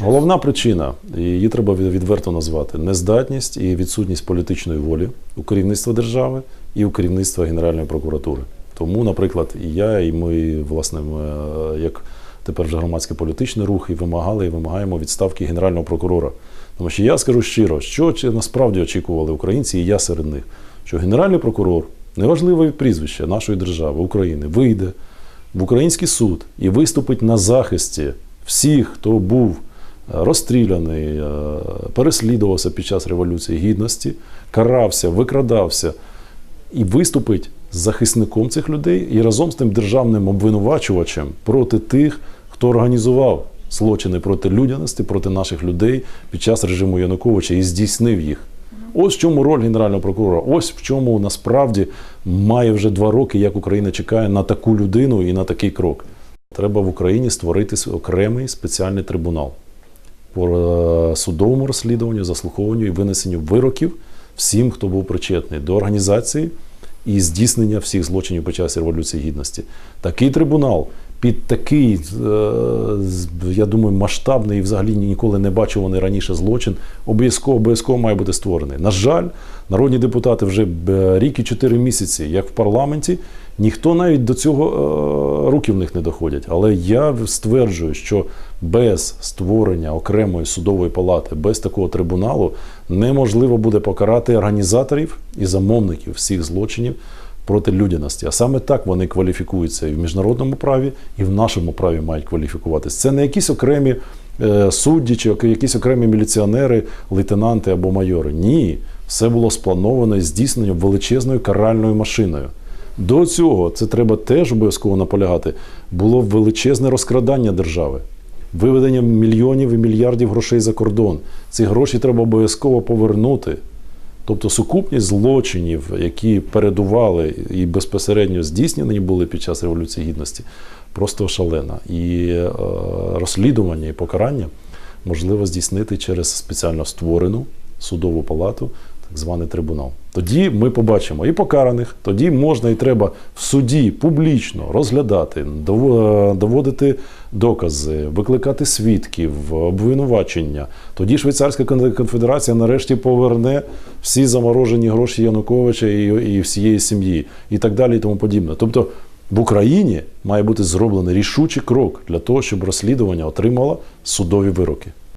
Головна причина, і її треба відверто назвати: нездатність і відсутність політичної волі у керівництва держави і у керівництва Генеральної прокуратури. Тому, наприклад, і я, і ми, власне, е, як тепер вже громадський політичний рух, і вимагали, і вимагаємо відставки генерального прокурора. Тому що я скажу щиро, що насправді очікували українці, і я серед них, що генеральний прокурор, неважливе прізвище нашої держави, України, вийде в український суд і виступить на захисті всіх, хто був розстріляний, е, переслідувався під час Революції Гідності, карався, викрадався і виступить захисником цих людей і разом з тим державним обвинувачувачем проти тих, хто організував злочини проти людяності, проти наших людей під час режиму Януковича і здійснив їх. Ось в чому роль генерального прокурора. Ось в чому насправді має вже два роки, як Україна чекає на таку людину і на такий крок. Треба в Україні створити окремий спеціальний трибунал по е, судовому розслідуванню, заслуховуванню і винесенню вироків всім, хто був причетний до організації і здійснення всіх злочинів під час Революції Гідності. Такий трибунал під такий, е, я думаю, масштабний і взагалі ніколи не бачуваний раніше злочин, обов'язково обов'язково має бути створений. На жаль, народні депутати вже рік і чотири місяці, як в парламенті, ніхто навіть до цього е, руки в них не доходять. Але я стверджую, що без створення окремої судової палати, без такого трибуналу неможливо буде покарати організаторів і замовників всіх злочинів проти людяності. А саме так вони кваліфікуються і в міжнародному праві, і в нашому праві мають кваліфікуватися. Це не якісь окремі е, судді чи якісь окремі міліціонери, лейтенанти або майори. Ні, все було сплановано і здійснено величезною каральною машиною. До цього це треба теж обов'язково наполягати. Було величезне розкрадання держави, виведення мільйонів і мільярдів грошей за кордон. Ці гроші треба обов'язково повернути. Тобто сукупність злочинів, які передували і безпосередньо здійснені були під час Революції Гідності, просто шалена. І е, розслідування і покарання можливо здійснити через спеціально створену судову палату, званий трибунал. Тоді ми побачимо і покараних, тоді можна і треба в суді публічно розглядати, доводити докази, викликати свідків, обвинувачення. Тоді Швейцарська кон- конфедерація нарешті поверне всі заморожені гроші Януковича і, і всієї сім'ї, і так далі, і тому подібне. Тобто в Україні має бути зроблений рішучий крок для того, щоб розслідування отримало судові вироки.